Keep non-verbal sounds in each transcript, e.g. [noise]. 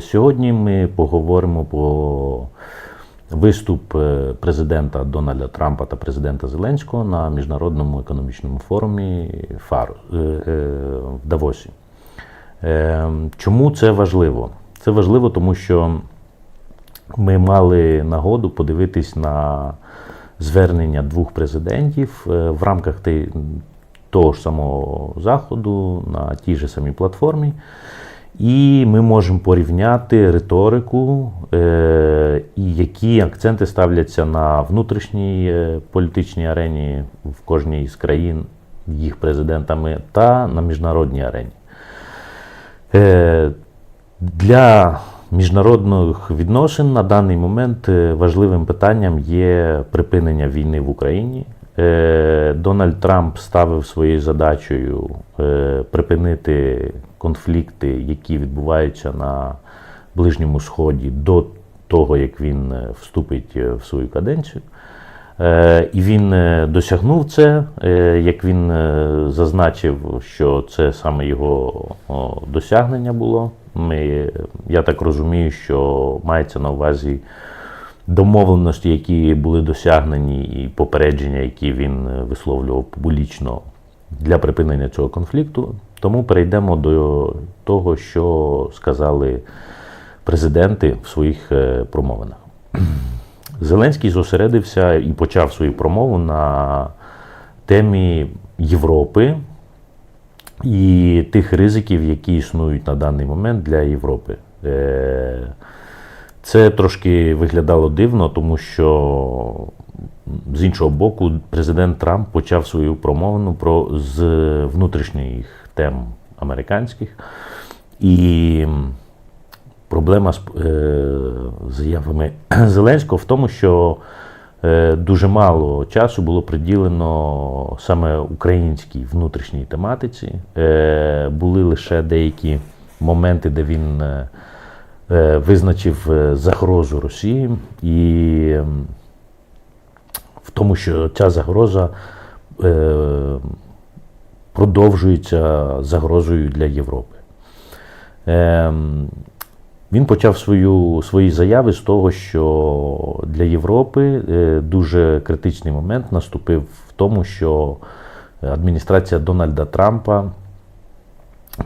Сьогодні ми поговоримо про виступ е, президента Дональда Трампа та президента Зеленського на міжнародному економічному форумі ФАР е, е, в Давосі. Чому це важливо? Це важливо, тому що ми мали нагоду подивитись на звернення двох президентів в рамках того ж самого заходу на тій же самій платформі. І ми можемо порівняти риторику, е, і які акценти ставляться на внутрішній е, політичній арені в кожній з країн їх президентами та на міжнародній арені. Е, Для міжнародних відносин на даний момент важливим питанням є припинення війни в Україні. Е, Дональд Трамп ставив своєю задачею е, припинити конфлікти, які відбуваються на Ближньому Сході до того, як він е, вступить в свою каденцію. І він досягнув це, як він зазначив, що це саме його досягнення було. Ми, я так розумію, що мається на увазі домовленості, які були досягнені, і попередження, які він е, висловлював публічно для припинення цього конфлікту. Тому перейдемо до того, що сказали президенти в своїх е, промовинах. [clears throat] Зеленський зосередився і почав свою промову на темі Європи і тих ризиків, які існують на даний момент для Європи. Це трошки виглядало дивно, тому що з іншого боку, президент Трамп почав свою промовину про з внутрішніх тем американських. І проблема з е, заявами Зеленського в тому, що е, дуже мало часу було приділено саме українській внутрішній тематиці. Е, були лише деякі моменти, де він визначив е, загрозу Росії і в тому, що ця загроза е, продовжується загрозою для Європи. Ем, він почав свою, свої заяви з того, що для Європи е, дуже критичний момент наступив в тому, що адміністрація Дональда Трампа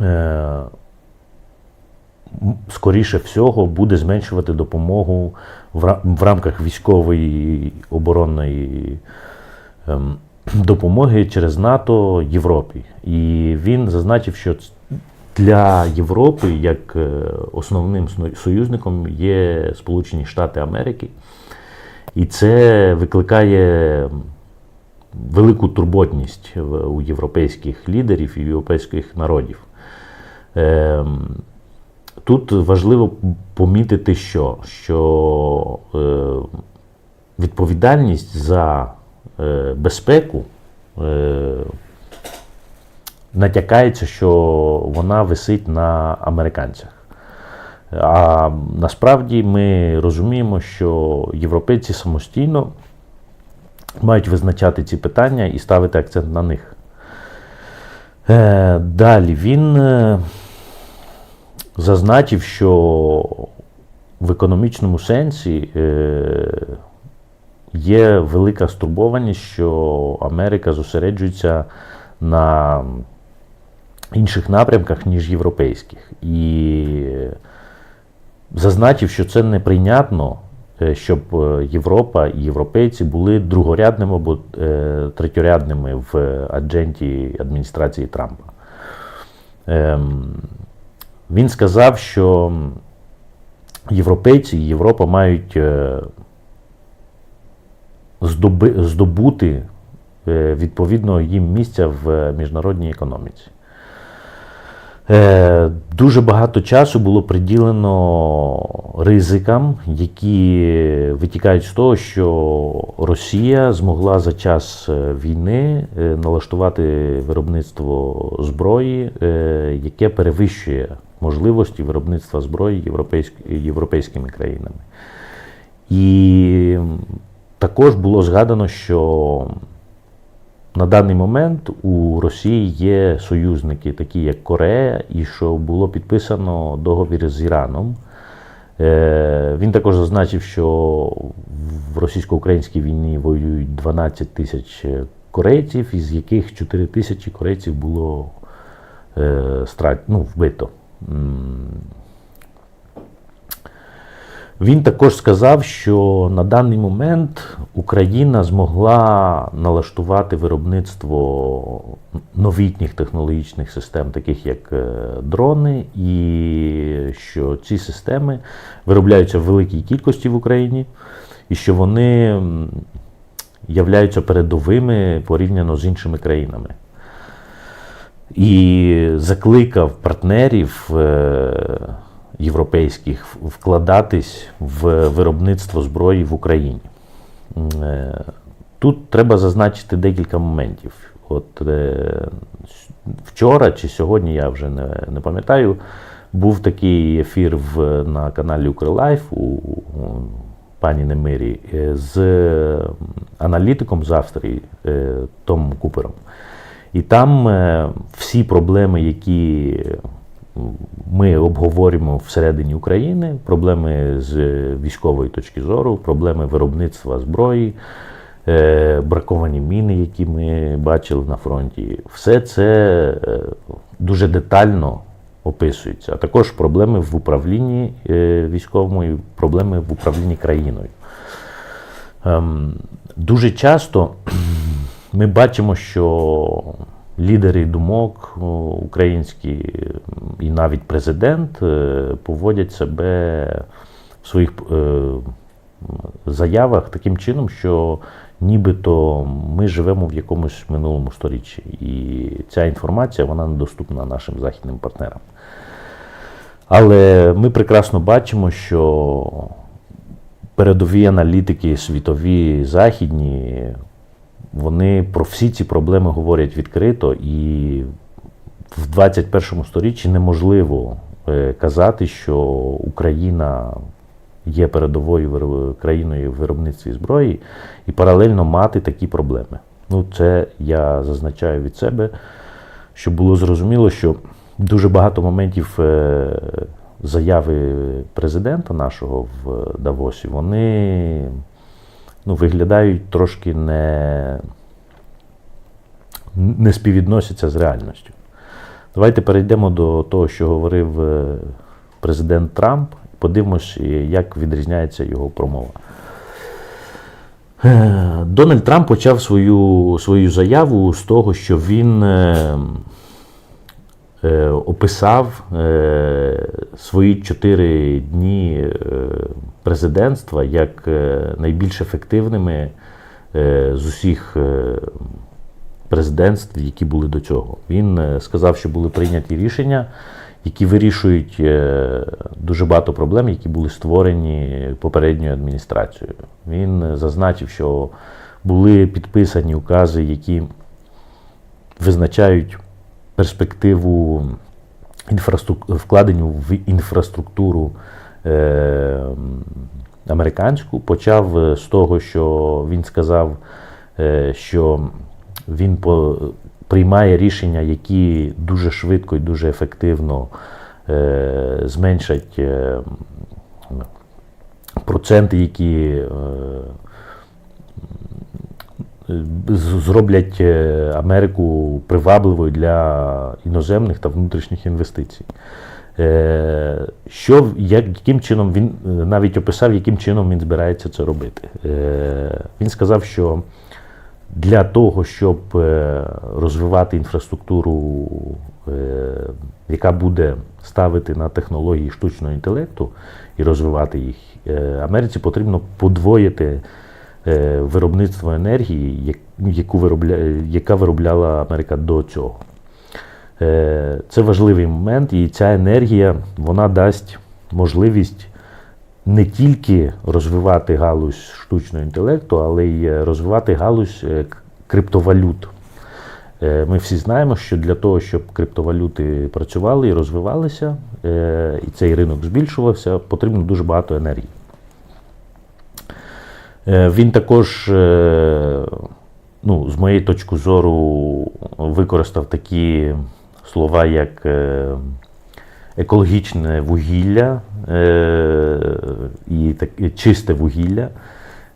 е, скоріше всього буде зменшувати допомогу в рамках військової оборонної ем, [clears throat] допомоги через НАТО Європі. І він зазначив, що для Європи як е, основним союзником є Сполучені Штати Америки. І це викликає велику турботність у європейських лідерів і європейських народів. Тут важливо помітити, що, що е, відповідальність за е, безпеку е, натякається, що вона висить на американцях. А насправді ми розуміємо, що європейці самостійно мають визначати ці питання і ставити акцент на них. Е, Далі він е, зазначив, що в економічному сенсі е, є велика стурбованість, що Америка зосереджується на інших напрямках, ніж європейських. І зазначив, що це неприйнятно, е, щоб е, Європа і європейці були другорядними або третьорядними в адженті адміністрації Трампа. Він сказав, що європейці і Європа мають е, здобути е, відповідного їм місця в міжнародній економіці. Е, Дуже багато часу було приділено ризикам, які витікають з того, що Росія змогла за час е, війни е, налаштувати виробництво зброї, е, яке перевищує можливості виробництва зброї європейськ- європейськими країнами. І також було згадано, що на даний момент у Росії є союзники, такі як Корея, і що було підписано договір з Іраном Е, Він також зазначив, що в російсько-українській війні воюють 12 тисяч корейців, із яких 4 тисячі корейців було е, страт, ну, вбито. Він також сказав, що на даний момент Україна змогла налаштувати виробництво новітніх технологічних систем, таких як е, дрони, і що ці системи виробляються в великій кількості в Україні, і що вони являються передовими порівняно з іншими країнами. І закликав партнерів е, європейських вкладатись в виробництво зброї в Україні. Е, Тут треба зазначити декілька моментів. От е, вчора чи сьогодні, я вже не, не пам'ятаю, був такий ефір в, на каналі Укрлайф у, у пані Немирі з аналітиком з Австрії Томом Купером. І там е, всі проблеми, які ми обговорюємо всередині України, проблеми з військової точки зору, проблеми виробництва зброї, е, браковані міни, які ми бачили на фронті, все це е, дуже детально описується. А також проблеми в управлінні е, військовому, проблеми в управлінні країною. Ем, Дуже часто [clears throat] ми бачимо, що лідери думок українські і навіть президент е, поводять себе в своїх е, заявах таким чином, що нібито ми живемо в якомусь минулому сторіччі. І ця інформація вона недоступна нашим західним партнерам. Але ми прекрасно бачимо, що передові аналітики, світові, західні, вони про всі ці проблеми говорять відкрито, і в 21 сторіччі неможливо е, казати, що Україна є передовою країною в виробництві зброї і паралельно мати такі проблеми. Ну, це я зазначаю від себе, щоб було зрозуміло, що дуже багато моментів е, заяви президента нашого в Давосі, вони ну, виглядають трошки не, не співвідносяться з реальністю. Давайте перейдемо до того, що говорив е, президент Трамп, подивимось, е, як відрізняється його промова. Е, Дональд Трамп почав свою, свою заяву з того, що він е, описав е, свої чотири дні е, президентства як е, найбільш ефективними е, з усіх е, президентств, які були до цього. Він сказав, що були прийняті рішення, які вирішують дуже багато проблем, які були створені попередньою адміністрацією. Він зазначив, що були підписані укази, які визначають перспективу інфраструк- вкладенню в інфраструктуру американську. Почав е, з того, що він сказав, е, що він по, приймає рішення, які дуже швидко і дуже ефективно е, зменшать е, проценти, які е, зроблять е, Америку привабливою для іноземних та внутрішніх інвестицій. Е, Що, яким чином він е, навіть описав, яким чином він збирається це робити. Е, Він сказав, що для того, щоб розвивати інфраструктуру, яка буде ставити на технології штучного інтелекту і розвивати їх, Америці потрібно подвоїти виробництво енергії, як- яку виробля, яка виробляла Америка до цього. Е, Це важливий момент, і ця енергія вона дасть можливість не тільки розвивати галузь штучного інтелекту, але й е, розвивати галузь е, криптовалют. Ми всі знаємо, що для того, щоб криптовалюти працювали і розвивалися, і цей ринок збільшувався, потрібно дуже багато енергії. Він також, ну, з моєї точки зору, використав такі слова, як е, екологічне вугілля, е, і чисте вугілля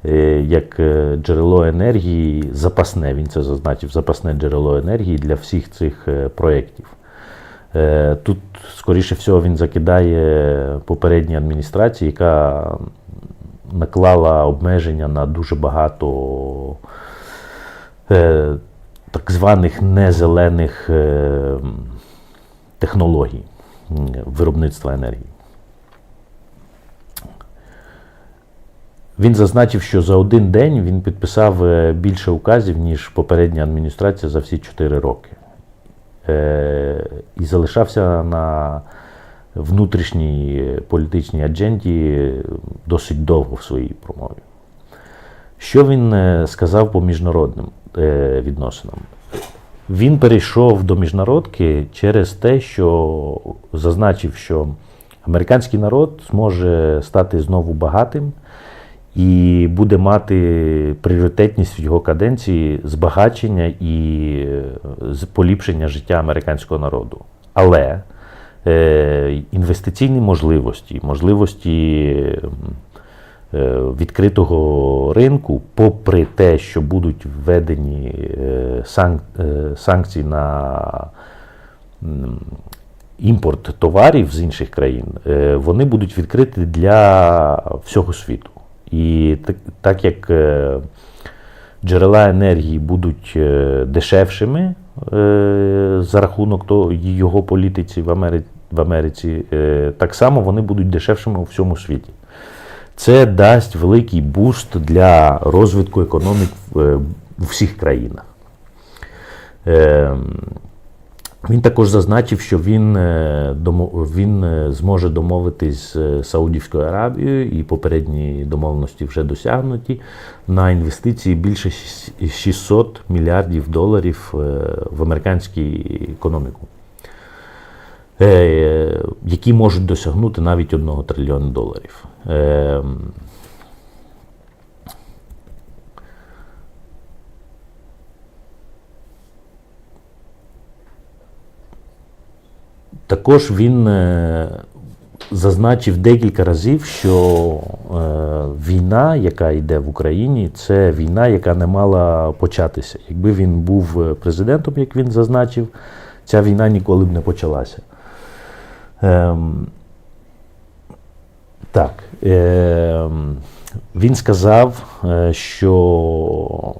е, як джерело енергії, запасне, він це зазначив, запасне джерело енергії для всіх цих проєктів. Тут, скоріше всього, він закидає попередній адміністрації, яка наклала обмеження на дуже багато так званих незелених е, технологій виробництва енергії. Він зазначив, що за один день він підписав е, більше указів, ніж попередня адміністрація за всі 4 роки. Е, І залишався на внутрішній політичній адженді досить довго в своїй промові. Що він сказав по міжнародним відносинам? Він перейшов до міжнародки через те, що зазначив, що американський народ зможе стати знову багатим і буде мати пріоритетність в його каденції збагачення і е, поліпшення життя американського народу. Але е, інвестиційні можливості, можливості е, відкритого ринку, попри те, що будуть введені е, е, санкції на імпорт товарів з інших країн, е, вони будуть відкриті для всього світу. І так, як е, джерела енергії будуть е, дешевшими е, за рахунок того, його політиці в Америці, в Америці е, так само вони будуть дешевшими у всьому світі. Це дасть великий буст для розвитку економік в, е, всіх країнах. Ем, Він також зазначив, що він, е, він е, зможе домовитись з Саудівською Аравією, і попередні домовленості вже досягнуті на інвестиції більше 600 мільярдів доларів е, в американську економіку, е, які можуть досягнути навіть 1 трильйона доларів. Ем, Також він е, зазначив декілька разів, що е, війна, яка йде в Україні, це війна, яка не мала початися. Якби він був е, президентом, як він зазначив, ця війна ніколи б не почалася. Ем, так. ем, він сказав, е, що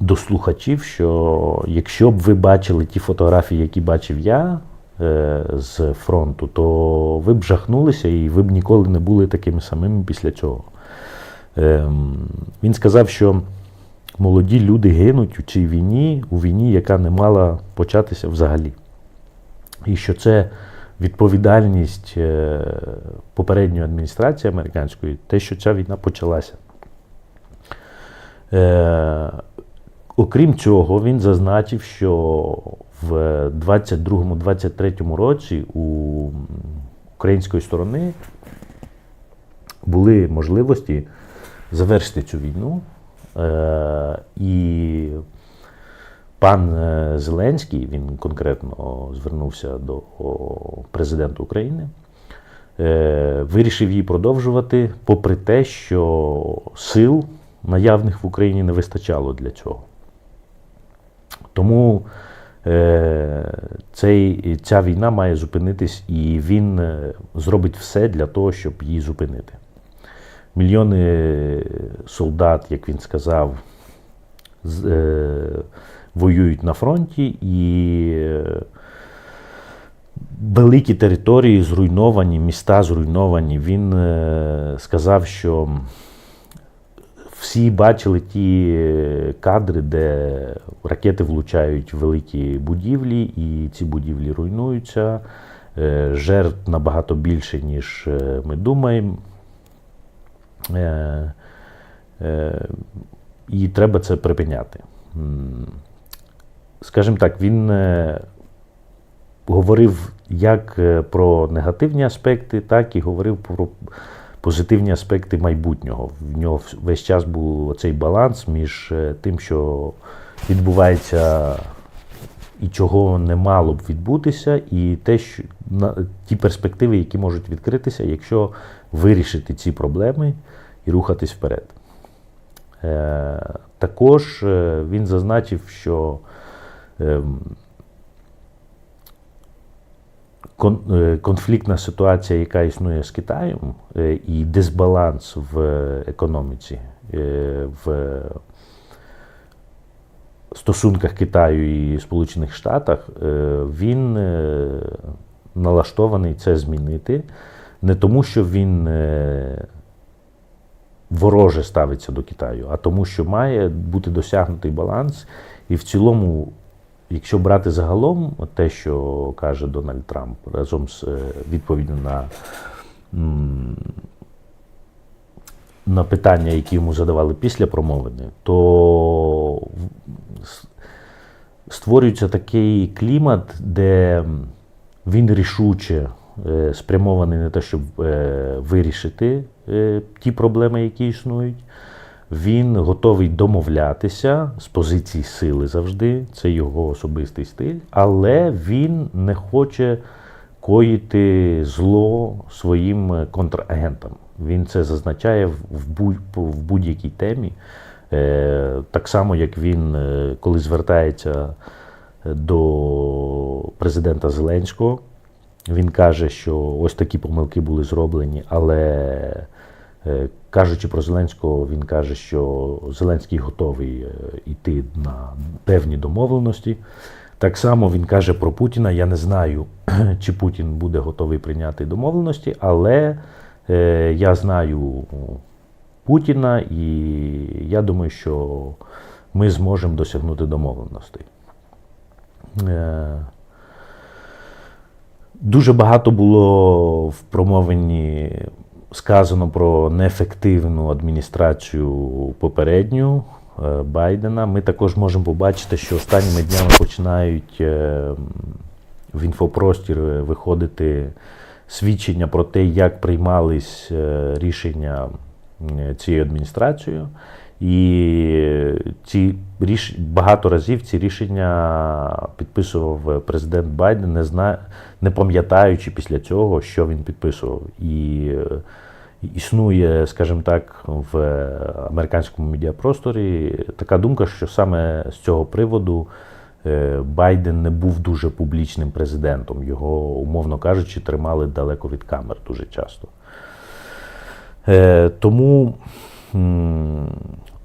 до слухачів, що якщо б ви бачили ті фотографії, які бачив я е, з фронту, то ви б жахнулися і ви б ніколи не були такими самими після цього. Ем, Він сказав, що молоді люди гинуть у цій війні, у війні, яка не мала початися взагалі. І що це відповідальність е, попередньої адміністрації американської, те, що ця війна почалася. Е, окрім цього, він зазначив, що в 22-23 році у української сторони були можливості завершити цю війну. Е, і пан е, Зеленський, він конкретно звернувся до президента України, е, вирішив її продовжувати, попри те, що сил наявних в Україні не вистачало для цього. Тому е, цей, ця війна має зупинитись, і він зробить все для того, щоб її зупинити. Мільйони солдат, як він сказав, з, воюють на фронті, і е, великі території зруйновані, міста зруйновані. Він е, сказав, що всі бачили ті кадри, де ракети влучають в великі будівлі, і ці будівлі руйнуються. Е, Жертв набагато більше, ніж ми думаємо. І треба це припиняти. Скажімо так, він е, говорив як е, про негативні аспекти, так і говорив про позитивні аспекти майбутнього. В нього весь час був цей баланс між е, тим, що відбувається і чого не мало б відбутися, і те, що на ті перспективи, які можуть відкритися, якщо вирішити ці проблеми і рухатись вперед. Е, також він зазначив, що конфліктна ситуація, яка існує з Китаєм, е, і дисбаланс в економіці, е, в стосунках Китаю і Сполучених Штатах, е, він е, налаштований це змінити. Не тому, що він е, вороже ставиться до Китаю, а тому, що має бути досягнутий баланс. І в цілому, якщо брати загалом те, що каже Дональд Трамп разом з е, відповіддю на, на питання, які йому задавали після промовини, то створюється такий клімат, де він рішуче е, спрямований на те, щоб е, вирішити ті проблеми, які існують. Він готовий домовлятися з позиції сили завжди, це його особистий стиль, але він не хоче коїти зло своїм е, контрагентам. Він це зазначає в в будь- в будь-якій темі. Е, Так само, як він, е, коли звертається до президента Зеленського, він каже, що ось такі помилки були зроблені, але е, кажучи про Зеленського, він каже, що Зеленський готовий е, йти на певні домовленості. Так само він каже про Путіна. Я не знаю, [clears throat] чи Путін буде готовий прийняти домовленості, але е, я знаю Путіна, і я думаю, що ми зможемо досягнути домовленостей. Е, Дуже багато було в промовленні сказано про неефективну адміністрацію попередню е, Байдена. Ми також можемо побачити, що останніми днями починають е, в інфопростір виходити свідчення про те, як приймались е, рішення цією адміністрацією. І ці ріш... багато разів ці рішення підписував президент Байден, не зна... не пам'ятаючи після цього, що він підписував. І е, існує, скажімо так, в американському медіапросторі така думка, що саме з цього приводу е, Байден не був дуже публічним президентом. Його, умовно кажучи, тримали далеко від камер дуже часто. Е, Тому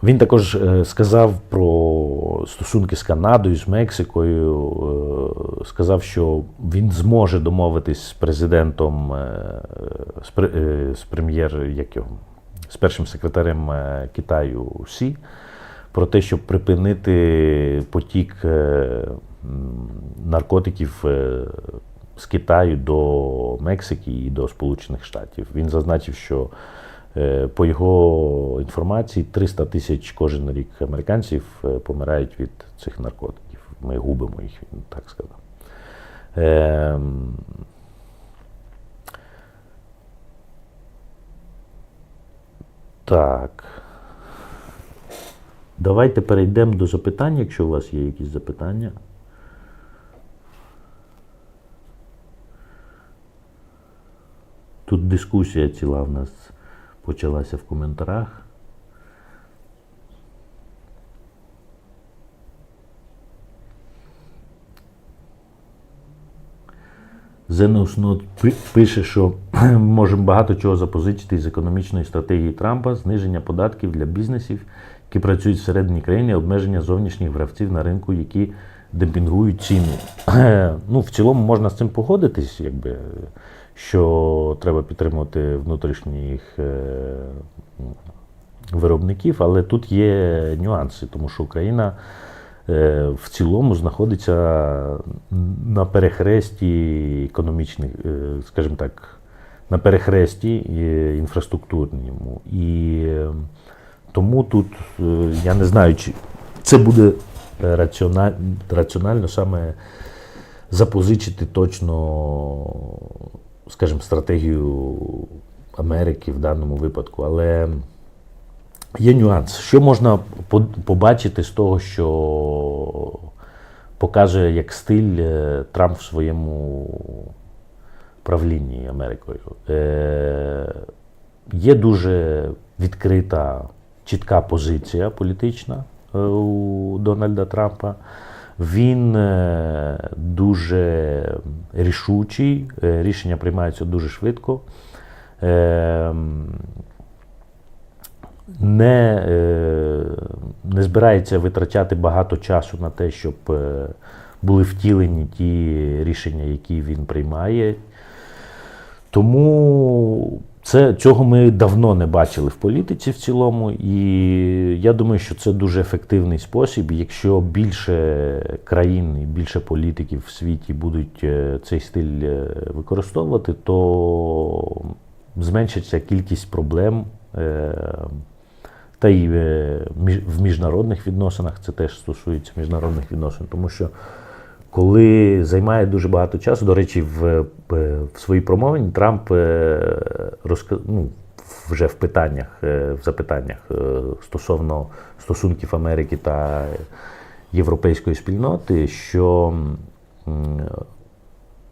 він також е, сказав про стосунки з Канадою, з Мексикою. е, Сказав, що він зможе домовитись з президентом, е, з, пре- з прем'єр, як його, з першим секретарем Китаю Сі, про те, щоб припинити потік наркотиків з Китаю до Мексики і до Сполучених Штатів. Він зазначив, що по його інформації 300 тисяч кожен рік американців е, помирають від цих наркотиків. Ми губимо їх, він так сказав. Ем, Так. Давайте перейдемо до запитань, якщо у вас є якісь запитання. Тут дискусія ціла в нас почалася в коментарях. Зенеуснот пише, що [clears throat] можемо багато чого запозичити з економічної стратегії Трампа, зниження податків для бізнесів, які працюють всередині країни, обмеження зовнішніх гравців на ринку, які демпінгують ціни. [clears throat] Ну, в цілому можна з цим погодитись, якби, що треба підтримувати внутрішніх е, виробників, але тут є нюанси, тому що Україна е, в цілому знаходиться на перехресті економічних, е, скажімо так, на перехресті інфраструктурному. І тому тут я не знаю, чи це буде раціонально, раціонально саме запозичити точно, скажімо, стратегію Америки в даному випадку. Але Є нюанс. Що можна побачити з того, що показує як стиль е, Трамп в своєму правлінні Америкою. Е, Є дуже відкрита, чітка позиція політична е, у Дональда Трампа. Він е, дуже рішучий, е, рішення приймаються дуже швидко. Е, не, е, не збирається витрачати багато часу на те, щоб були втілені ті рішення, які він приймає. Тому це, цього ми давно не бачили в політиці в цілому, і я думаю, що це дуже ефективний спосіб. Якщо більше країн і більше політиків в світі будуть е, цей стиль е, використовувати, то зменшиться кількість проблем. е, Та й в міжнародних відносинах це теж стосується міжнародних відносин, тому що коли займає дуже багато часу, до речі, в, е, в своїй промові Трамп е, ну, вже в питаннях, е, в запитаннях стосовно стосунків Америки та європейської спільноти, що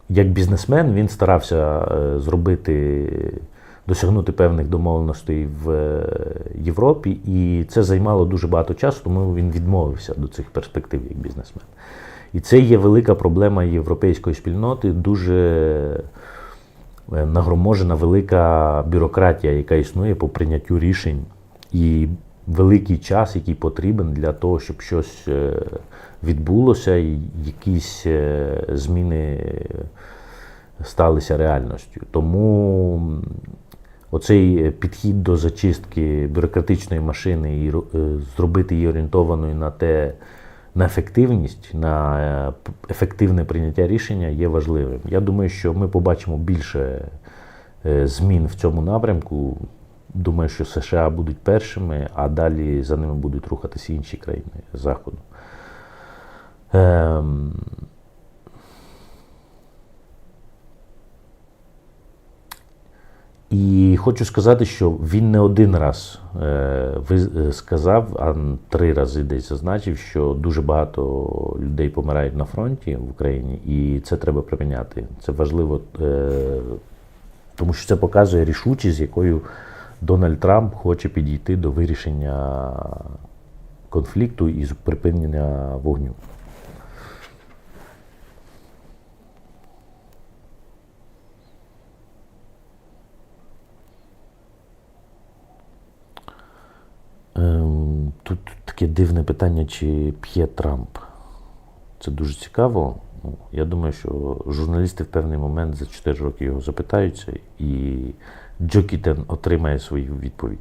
як бізнесмен він старався зробити, досягнути певних домовленостей в Європі, і це займало дуже багато часу, тому він відмовився до цих перспектив як бізнесмен. І це є велика проблема європейської спільноти, дуже е, нагроможена велика бюрократія, яка існує по прийняттю рішень, і великий час, який потрібен для того, щоб щось е, відбулося, і якісь е, зміни сталися реальністю. Тому оцей підхід до зачистки бюрократичної машини і зробити її орієнтованою на те, на ефективність, на е, ефективне прийняття рішення є важливим. Я думаю, що ми побачимо більше е, змін в цьому напрямку. Думаю, що США будуть першими, а далі за ними будуть рухатися інші країни Заходу. Ем, І хочу сказати, що він не один раз е, ви- е, сказав, а три рази десь зазначив, що дуже багато людей помирають на фронті в Україні, і це треба припиняти. Це важливо, е, тому що це показує рішучість, з якою Дональд Трамп хоче підійти до вирішення конфлікту і припинення вогню. Тут таке дивне питання, чи п'є Трамп. Це дуже цікаво. Ну, Я думаю, що журналісти в певний момент за 4 роки його запитаються, і Джо отримає свою відповідь.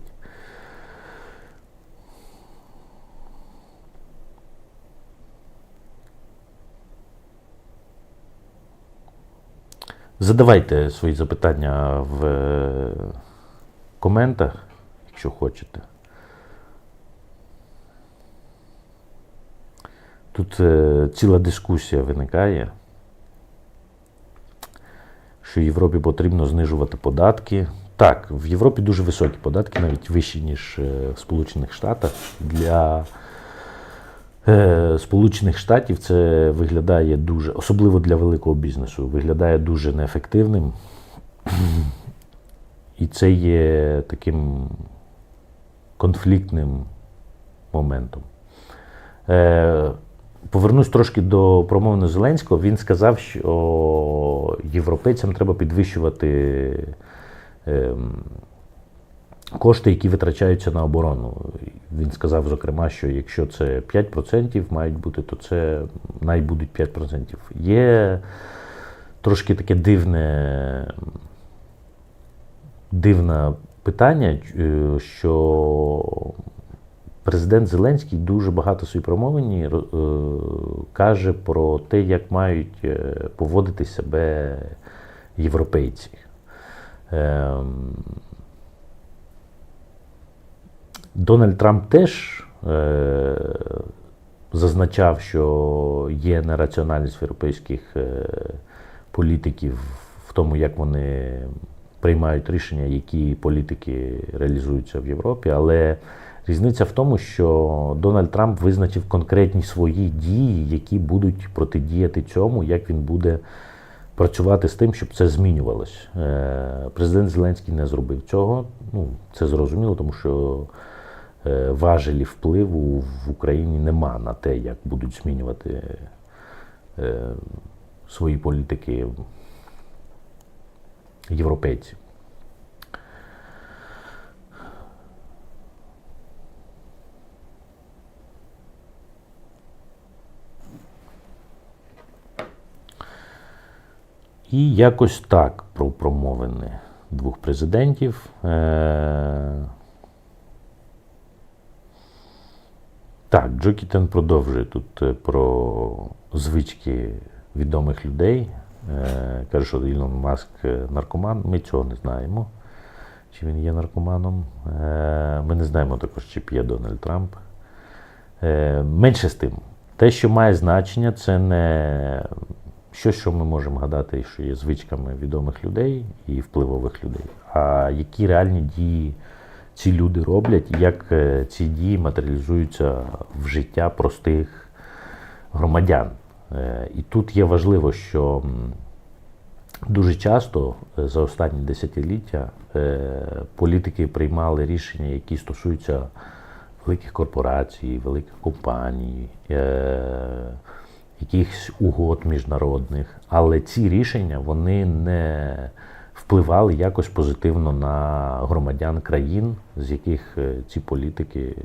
Задавайте свої запитання в е, коментах, якщо хочете. Тут е, ціла дискусія виникає, що Європі потрібно знижувати податки. Так, в Європі дуже високі податки, навіть вищі, ніж е, в Сполучених Штатах. Для е, Сполучених Штатів це виглядає дуже, особливо для великого бізнесу, виглядає дуже неефективним. І це є таким конфліктним моментом. Е, Повернусь трошки до промовини Зеленського. Він сказав, що європейцям треба підвищувати ем, кошти, які витрачаються на оборону. Він сказав, зокрема, що якщо це 5% мають бути, то це най будуть 5%. Є трошки таке дивне, дивне питання, е, що президент Зеленський дуже багато своїй промовині е, каже про те, як мають е, поводити себе європейці. Ем, Дональд Трамп теж е, зазначав, що є нераціональність європейських політиків в тому, як вони приймають рішення, які політики реалізуються в Європі, але Різниця в тому, що Дональд Трамп визначив конкретні свої дії, які будуть протидіяти цьому, як він буде працювати з тим, щоб це змінювалось. Е, Президент Зеленський не зробив цього. Ну, це зрозуміло, тому що е, важелі впливу в Україні нема на те, як будуть змінювати е, свої політики європейці. І якось так про промовини двох президентів. Е, Так, Джо Кітен продовжує тут е, про звички відомих людей. Е, Каже, що Ілон Маск наркоман. Ми цього не знаємо. Чи він є наркоманом. Ми не знаємо також, чи п'є Дональд Трамп. Менше з тим, те, що має значення, це не щось, що ми можемо гадати, що є звичками відомих людей і впливових людей, а які реальні дії ці люди роблять, як е, ці дії матеріалізуються в життя простих громадян. Е, І тут є важливо, що дуже часто е, за останні десятиліття політики приймали рішення, які стосуються великих корпорацій, великих компаній, якихось угод міжнародних, але ці рішення вони не впливали якось позитивно на громадян країн, з яких е, ці політики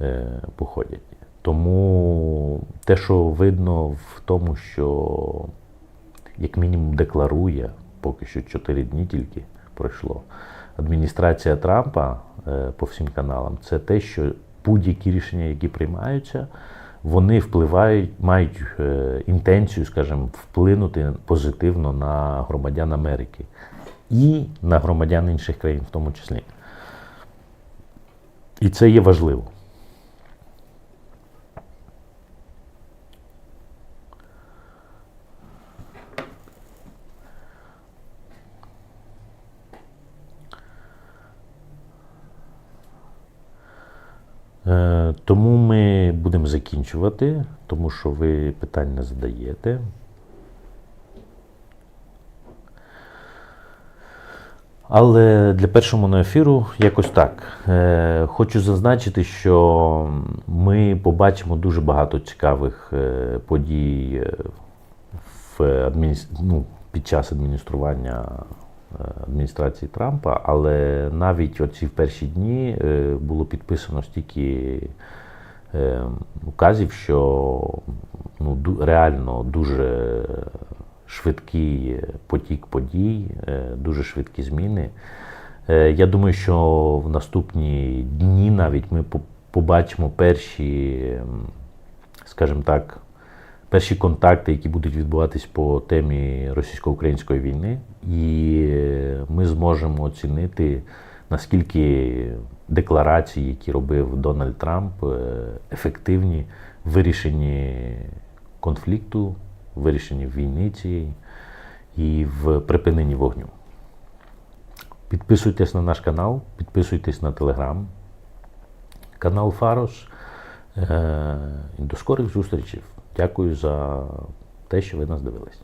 е, походять. Тому те, що видно в тому, що як мінімум декларує, поки що 4 дні тільки пройшло. Адміністрація Трампа е, по всім каналам, це те, що будь-які рішення, які приймаються, вони впливають, мають е, інтенцію, скажімо, вплинути позитивно на громадян Америки і на громадян інших країн, в тому числі. І це є важливо. Е, Тому ми будемо закінчувати, тому що ви питань не задаєте. Але для першого на ефіру якось так. Е, Хочу зазначити, що ми побачимо дуже багато цікавих е, подій е, в адміністр... ну, під час адміністрування адміністрації Трампа, але навіть оці в перші дні було підписано стільки указів, що ну, реально дуже швидкий потік подій, е, дуже швидкі зміни. Е, Я думаю, що в наступні дні навіть ми побачимо перші, скажімо так, перші контакти, які будуть відбуватись по темі російсько-української війни, і е, ми зможемо оцінити, наскільки декларації, які робив Дональд Трамп, е, ефективні в вирішенні конфлікту, вирішенні війни цієї і в припиненні вогню. Підписуйтесь на наш канал, підписуйтесь на телеграм, канал Фарос. Е, До скорих зустрічей. Дякую за те, що ви нас дивились.